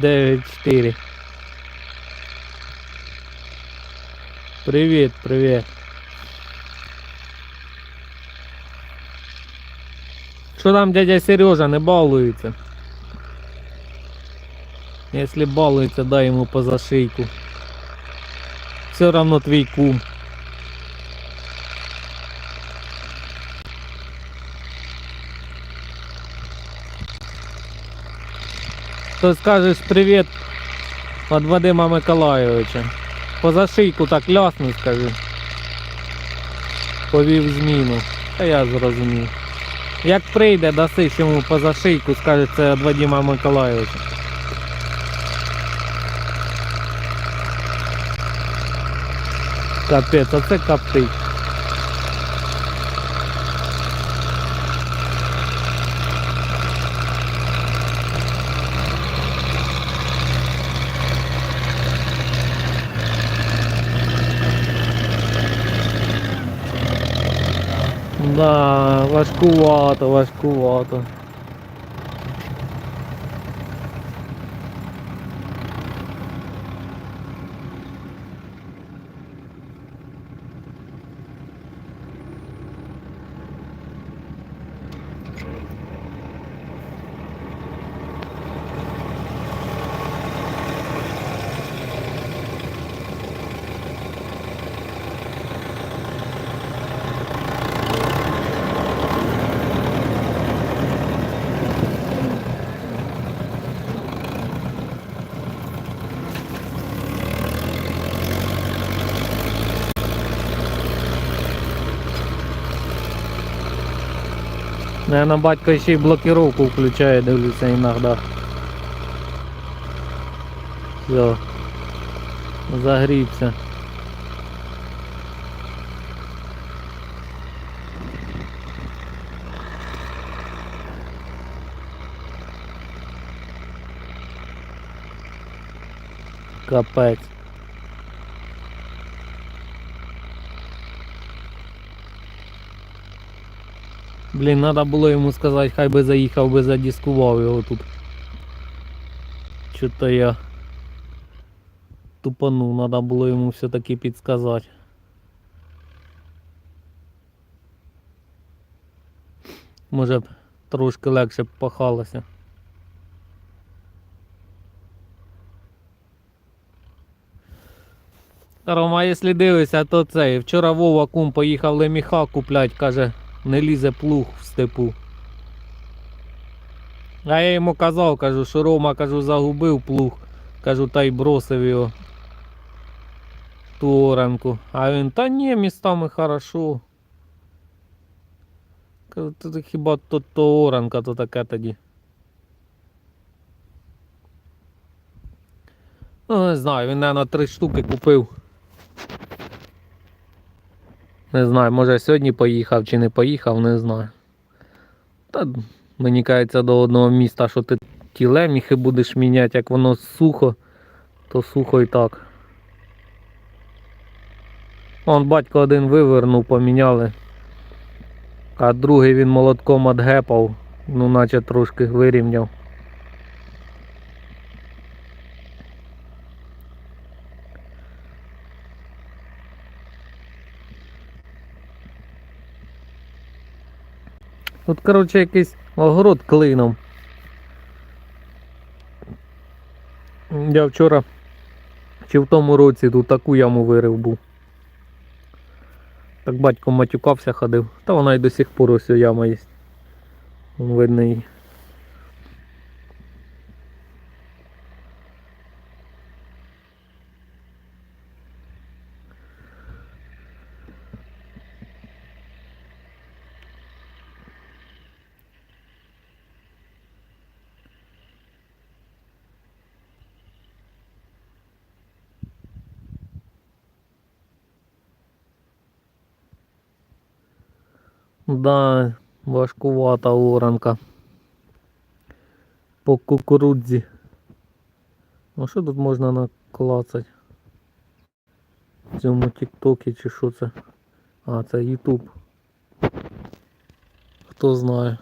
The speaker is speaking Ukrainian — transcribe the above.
9-4. Привіт, привіт. Що там дядя Сережа не балується? Если балуется, дай ему по зашейку. Все равно твій кум. То скажешь привет от Вадима Миколайовича. По зашийку так лясну скажи. Повів зміну. Та я зрозумів. Як прийде, дасиш йому по зашийку, скаже це від Вадима Миколайовича. Капець, оце коптить. Да, важкувато, важкувато. Наверное, батько ще й блокировку включає, дивлюся іноді. Все. Загрівся. Капець. Блін, треба було йому сказати, хай би заїхав би задіскував його тут. Чого-то я тупанув, треба було йому все-таки підсказати. Може б трошки легше б пахалося. Рома, якщо дивишся, то цей. Вчора Вова кум поїхав леміха куплять, каже, не лізе плуг в степу. А я йому казав, кажу, що Рома кажу, загубив плуг. Кажу, та й бросив його. Ту оранку. А він, та ні, містами хорошо. Кажу, то хіба то, то оранка, то таке тоді. Ну, не знаю, він, мабуть, три штуки купив. Не знаю, може сьогодні поїхав чи не поїхав, не знаю. Та мені кажеться до одного міста, що ти ті леміхи будеш міняти, як воно сухо, то сухо і так. Он батько один вивернув, поміняли. А другий він молотком отгепав, ну наче трошки вирівняв. Тут, коротше, якийсь огород клином. Я вчора чи в тому році тут таку яму вирив був. Так батько матюкався ходив. Та вона й до сих пор ось яма є. Видно її. Да, важкувата оранка. По кукурудзі. Ну що тут можна наклацати? В цьому тіктокі чи що це? А, це Ютуб. Хто знає.